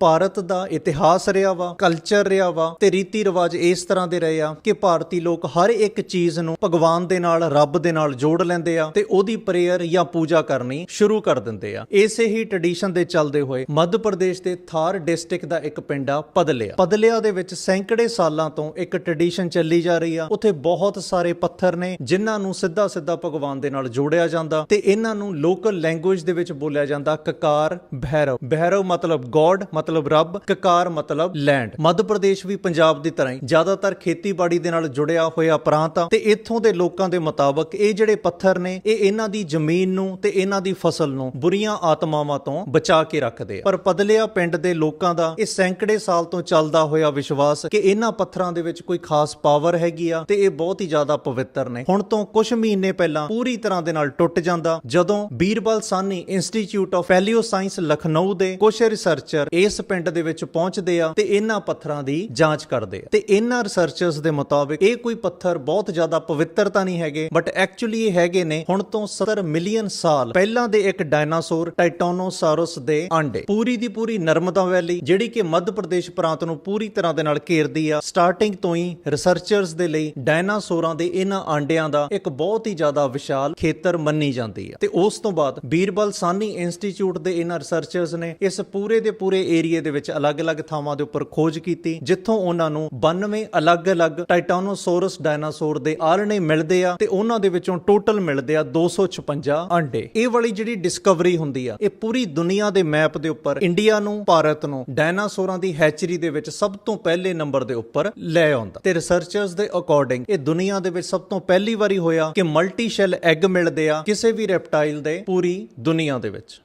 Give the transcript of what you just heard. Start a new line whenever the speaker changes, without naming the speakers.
ਭਾਰਤ ਦਾ ਇਤਿਹਾਸ ਰਿਹਾ ਵਾ ਕਲਚਰ ਰਿਹਾ ਵਾ ਤੇ ਰੀਤੀ ਰਿਵਾਜ ਇਸ ਤਰ੍ਹਾਂ ਦੇ ਰਹੇ ਆ ਕਿ ਭਾਰਤੀ ਲੋਕ ਹਰ ਇੱਕ ਚੀਜ਼ ਨੂੰ ਭਗਵਾਨ ਦੇ ਨਾਲ, ਰੱਬ ਦੇ ਨਾਲ ਜੋੜ ਲੈਂਦੇ ਆ ਤੇ ਉਹਦੀ ਪ੍ਰੇਅਰ ਜਾਂ ਪੂਜਾ ਕਰਨੀ ਸ਼ੁਰੂ ਕਰ ਦਿੰਦੇ ਆ। ਇਸੇ ਹੀ ਟ੍ਰੈਡੀਸ਼ਨ ਦੇ ਚੱਲਦੇ ਹੋਏ ਮੱਧ ਪ੍ਰਦੇਸ਼ ਦੇ ਥਾਰ ਡਿਸਟ੍ਰਿਕਟ ਦਾ ਇੱਕ ਪਿੰਡ ਆ, ਪਦਲਿਆ। ਪਦਲਿਆ ਦੇ ਵਿੱਚ ਸੈਂਕੜੇ ਸਾਲਾਂ ਤੋਂ ਇੱਕ ਟ੍ਰੈਡੀਸ਼ਨ ਚੱਲੀ ਜਾ ਰਹੀ ਆ। ਉੱਥੇ ਬਹੁਤ ਸਾਰੇ ਪੱਥਰ ਨੇ ਜਿਨ੍ਹਾਂ ਨੂੰ ਸਿੱਧਾ ਸਿੱਧਾ ਭਗਵਾਨ ਦੇ ਨਾਲ ਜੋੜਿਆ ਜਾਂਦਾ ਤੇ ਇਹਨਾਂ ਨੂੰ ਲੋਕਲ ਲੈਂਗੁਏਜ ਦੇ ਵਿੱਚ ਬੋਲਿਆ ਜਾਂਦਾ ਕਕਾਰ ਭੈਰਵ ਭੈਰਵ ਮਤਲਬ ਗੋਡ ਮਤਲਬ ਰੱਬ, ਕਕਾਰ ਮਤਲਬ ਲੈਂਡ ਮੱਧ ਪ੍ਰਦੇਸ਼ ਵੀ ਪੰਜਾਬ ਦੀ ਤਰ੍ਹਾਂ ਹੀ। ਜ਼ਿਆਦਾਤਰ ਖੇਤੀਬਾੜੀ ਦੇ ਨਾਲ ਜੁੜਿਆ ਹੋਇਆ ਪ੍ਰਾਂਤ ਆ। ਤੇ ਇੱਥੋਂ ਦੇ ਲੋਕਾਂ ਦੇ ਮੁਤਾਬਕ ਇਹ ਜਿਹੜੇ ਪੱਥਰ ਨੇ, ਇਹ ਇਹਨਾਂ ਦੀ ਜ਼ਮੀਨ ਨੂੰ ਤੇ ਇਹਨਾਂ ਦੀ ਫਸਲ ਨੂੰ ਬੁਰੀਆਂ ਆਤਮਾਵਾਂ ਤੋਂ ਬਚਾ ਕੇ ਰੱਖਦੇ ਆ। ਪਰ ਪਦਲਿਆ ਪਿੰਡ ਦੇ ਲੋਕਾਂ ਦਾ ਇਹ ਸੈਂਕੜੇ ਸਾਲ ਤੋਂ ਚੱਲਦਾ ਹੋਇਆ ਵਿਸ਼ਵਾਸ ਕਿ ਇਹਨਾਂ ਪੱਥਰਾਂ ਦੇ ਵਿੱਚ ਕੋਈ ਖਾਸ ਪਾਵਰ ਹੈਗੀ ਆ ਤੇ ਇਹ ਬਹੁਤ ਹੀ ਜ਼ਿਆਦਾ ਪਵਿੱਤਰ ਨੇ। ਹੁਣ ਤੋਂ ਕੁਝ ਮਹੀਨੇ ਪਹਿਲਾਂ ਪੂਰੀ ਤਰ੍ਹਾਂ ਦੇ ਨਾਲ ਟੁੱਟ ਜਾਂਦਾ। ਜਦੋਂ Birbal Sahni institute of palaeo science Lucknow ਦੇ ਕੁਝ ਰਿਸਰਚਰ ਇਸ ਪਿੰਡ ਦੇ ਵਿੱਚ ਪਹੁੰਚਦੇ ਆ ਤੇ ਇਹਨਾਂ ਪੱਥਰਾਂ ਦੀ ਜਾਂਚ ਕਰਦੇ ਆ। ਤੇ ਇਹਨਾਂ ਰਿਸਰਚਰਸ ਦੇ ਮੁਤਾਬਿਕ ਇਹ ਕੋਈ ਪੱਥਰ ਬਹੁਤ ਜ਼ਿਆਦਾ ਪਵਿੱਤਰ ਤਾਂ ਨਹੀਂ ਹੈਗੇ ਬਟ ਐਕਚੁਅਲੀ ਇਹ ਹੈਗੇ ਨੇ ਹੁਣ ਤੋਂ 70 ਮਿਲੀਅਨ ਸਾਲ ਪਹਿਲਾਂ ਦੇ ਇੱਕ ਡਾਇਨਾਸੌਰ ਟਾਈਟੋਨੋਸਾਰਸ ਦੇ ਆਂਡੇ। ਪੂਰੀ ਦੀ ਪੂਰੀ ਨਰਮਦਾ ਵੈਲੀ, ਜਿਹੜੀ ਕਿ ਮੱਧ ਪ੍ਰਦੇਸ਼ ਪ੍ਰਾਂਤ ਨੂੰ ਪੂਰੀ ਤਰ੍ਹਾਂ ਦੇ ਨਾਲ ਘੇਰਦੀ ਆ ਸਟਾਰਟਿੰਗ ਤੋਂ ਹੀ ਰਿਸਰਚਰਸ ਦੇ ਲਈ ਡਾਇਨਾਸੌਰਾਂ ਦੇ ਇਹਨਾਂ ਆਂਡਿਆਂ ਦਾ ਇੱਕ ਬਹੁਤ ਹੀ ਜ਼ਿਆਦਾ ਵਿਸ਼ਾਲ ਖੇਤਰ ਮੰਨੀ ਜਾਂਦੀ ਹੈ ਤੇ ਉਸ ਤੋਂ ਬਾਅਦ ਬੀਰਬਲ ਸਾਨੀ ਇੰਸਟੀਚਿਊਟ ਦੇ ਇਹਨਾਂ ਰਿਸਰਚਰਸ ਨੇ ਇਸ ਪੂਰੇ ਦੇ ਪੂਰੇ ਏਰੀਆ ਏਰੀਏ ਦੇ ਵਿੱਚ ਅਲੱਗ-ਅਲੱਗ ਥਾਵਾਂ ਦੇ ਉੱਪਰ ਖੋਜ ਕੀਤੀ, ਜਿੱਥੋਂ ਉਹਨਾਂ ਨੂੰ 92 ਅਲੱਗ-ਅਲੱਗ ਟਾਈਟਾਨੋਸੌਰਸ ਡਾਇਨਾਸੌਰ ਦੇ ਆਲਣੇ ਮਿਲਦੇ ਆ ਤੇ ਉਹਨਾਂ ਦੇ ਵਿੱਚੋਂ ਟੋਟਲ ਮਿਲਦੇ ਆ 256 ਆਂਡੇ। ਇਹ ਵਾਲੀ ਜਿਹੜੀ ਡਿਸਕਵਰੀ ਹੁੰਦੀ ਆ, ਇਹ ਪੂਰੀ ਦੁਨੀਆ ਦੇ ਮੈਪ ਦੇ ਉੱਪਰ, ਇੰਡੀਆ ਨੂੰ, ਭਾਰਤ ਨੂੰ, ਡਾਇਨਾਸੌਰਾਂ ਦੀ ਹੈਚਰੀ ਦੇ ਵਿੱਚ ਸਭ ਤੋਂ ਪਹਿਲੇ ਨੰਬਰ ਦੇ ਉੱਪਰ ਲੈ ਆਉਂਦਾ। ਤੇ ਰਿਸਰਚਰਸ ਦੇ ਅਕੋਰਡਿੰਗ ਇਹ ਦੁਨੀਆ ਦੇ ਵਿੱਚ ਸਭ ਤੋਂ ਪਹਿਲੀ ਵਾਰੀ ਹੋਇਆ ਕਿ ਮਲਟੀ ਸ਼ੈਲ ਐਗ ਮਿਲਦੇ ਆ ਕਿਸੇ ਵੀ ਰੈਪਟਾਈਲ ਦੇ ਪੂਰੀ ਦੁਨੀਆ ਦੇ ਵਿੱਚ।